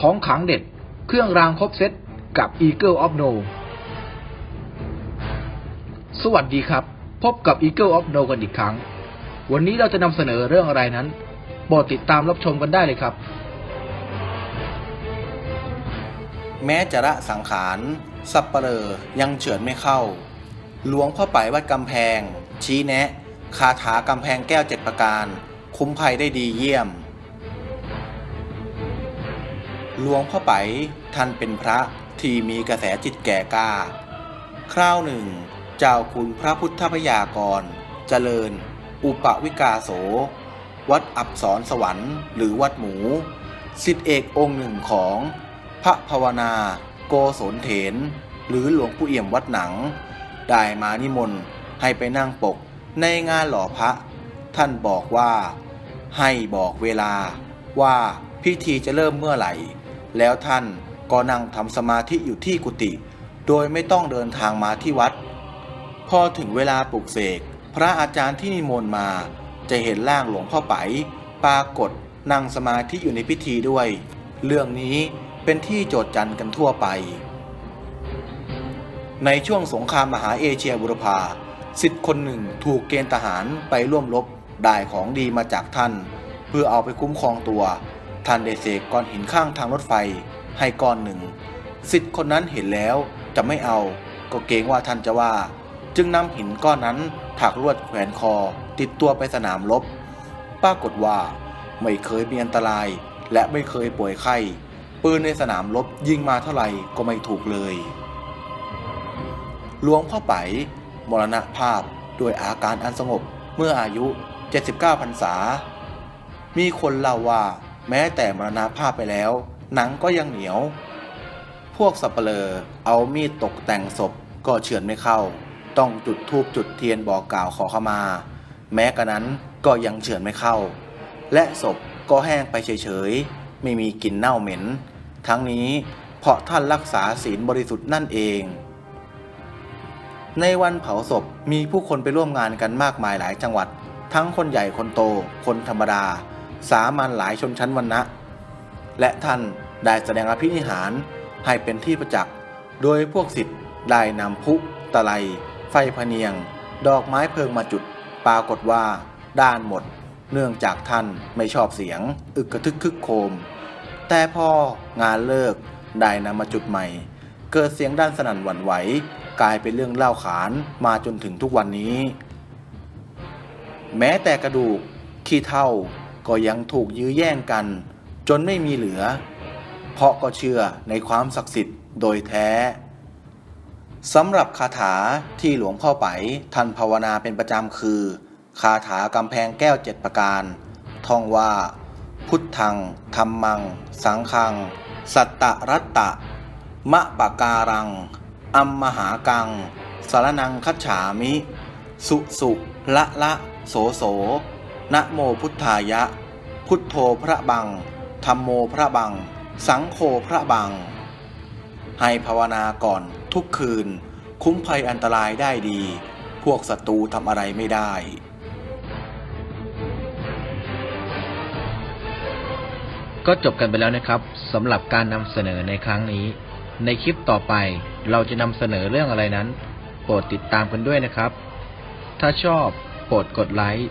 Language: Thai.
ของขังเด็ด เครื่องรางครบเซตกับ Eagle of No สวัสดีครับ พบกับ Eagle of No กันอีกครั้ง วันนี้เราจะนำเสนอเรื่องอะไรนั้นโปรดติดตามรับชมกันได้เลยครับ แม้จะละสังขารสับเปลอยังเฉือนไม่เข้า หลวงพ่อไปวัดกำแพง ชี้แนะ คาถากำแพงแก้วเจ็ดประการ คุ้มภัยได้ดีเยี่ยม หลวงพ่อไปท่านเป็นพระที่มีกระแสจิตแก่กล้า คราวหนึ่ง เจ้าคุณพระพุทธพยากร เจริญ อุปวิกาโส วัดอับสรสวรรค์ หรือวัดหมู สิทธิเอกองค์หนึ่งของพระภาวนา โกศลเถน หรือหลวงปู่เอี่ยมวัดหนัง ได้มานิมนต์ให้ไปนั่งปกในงานหล่อพระ ท่านบอกว่า ให้บอกเวลาว่าพิธีจะเริ่มเมื่อไหร่ แล้วท่านก็นั่งทำสมาธิอยู่ที่กุฏิโดยไม่ต้องเดินทางมาที่วัด พอถึงเวลาปลุกเสก พระอาจารย์ที่นิมนต์มาจะเห็นร่างหลวงพ่อไปปรากฏนั่งสมาธิอยู่ในพิธีด้วย เรื่องนี้เป็นที่โจทย์จันกันทั่วไป ในช่วงสงครามมหาเอเชียบุรพาสิทธิ์คนหนึ่งถูกเกณฑ์ทหารไปร่วมรบได้ของดีมาจากท่าน เพื่อเอาไปคุ้มครองตัว ท่านได้เสกก้อนหินข้างทางรถไฟให้ก้อนหนึ่งสิทธิ์คนนั้นเห็นแล้วจะไม่เอา ก็เกรงว่าท่านจะว่า จึงนำหินก้อนนั้นถักลวดแขวนคอติดตัวไปสนามรบปรากฏว่า ไม่เคยมีอันตราย และไม่เคยป่วยไข้ปืนในสนามรบยิงมาเท่าไหร่ก็ไม่ถูกเลยหลวงพ่อไปมรณภาพด้วยอาการอันสงบเมื่ออายุ 79 พรรษา มีคนเล่าว่า แม้แต่มรณภาพไปแล้ว หนังก็ยังเหนียว พวกสับเปลอเอามีดตกแต่งศพก็เฉือนไม่เข้า ต้องจุดธูปจุดเทียนบอกกล่าวขอขมา แม้กระนั้นก็ยังเฉือนไม่เข้า และศพก็แห้งไปเฉยๆ ไม่มีกลิ่นเน่าเหม็น ทั้งนี้เพราะท่านรักษาศีลบริสุทธิ์นั่นเอง ในวันเผาศพมีผู้คนไปร่วมงานกันมากมายหลายจังหวัด ทั้งคนใหญ่คนโต คนธรรมดา สามัญหลายชนชั้นวรรณะ และท่านได้แสดงอภินิหารให้เป็นที่ประจักษ์ โดยพวกสิทธิ์ได้นำพุตะไล ไฟพเนียง ดอกไม้เพลิงมาจุด ปรากฏว่า ด้านหมด เนื่องจากท่านไม่ชอบเสียง อึกกระทึกคึกโคม แต่พองานเลิกได้นำมาจุดใหม่ เกิดเสียงด้านสนั่นหวั่นไหว กลายเป็นเรื่องเล่าขานมาจนถึงทุกวันนี้ แม้แต่กระดูกขี้เท่า ก็ยังถูกยื้อแย่งกัน จนไม่มีเหลือ เพราะก็เชื่อในความศักดิ์สิทธิ์โดยแท้สำหรับคาถาที่หลวงพ่อไปท่านภาวนาเป็นประจำคือ คาถากำแพงแก้วเจ็ดประการ ท่องว่า พุทธังธรรมัง สังฆัง สัตตรัตตะ มะปะการัง อัมมหากัง สารนังคัจฉามิ สุสุละละ โสโส นะโมพุทธายะ พุทโธพระบังธรรมโมพระบัง สังโฆพระบัง ให้ภาวนาก่อนทุกคืน คุ้มภัยอันตรายได้ดี พวกศัตรูทำอะไรไม่ได้ก็จบกันไปแล้วนะครับสำหรับการนำเสนอในครั้งนี้ ในคลิปต่อไปเราจะนำเสนอเรื่องอะไรนั้น โปรดติดตามกันด้วยนะครับ ถ้าชอบโปรดกดไลค์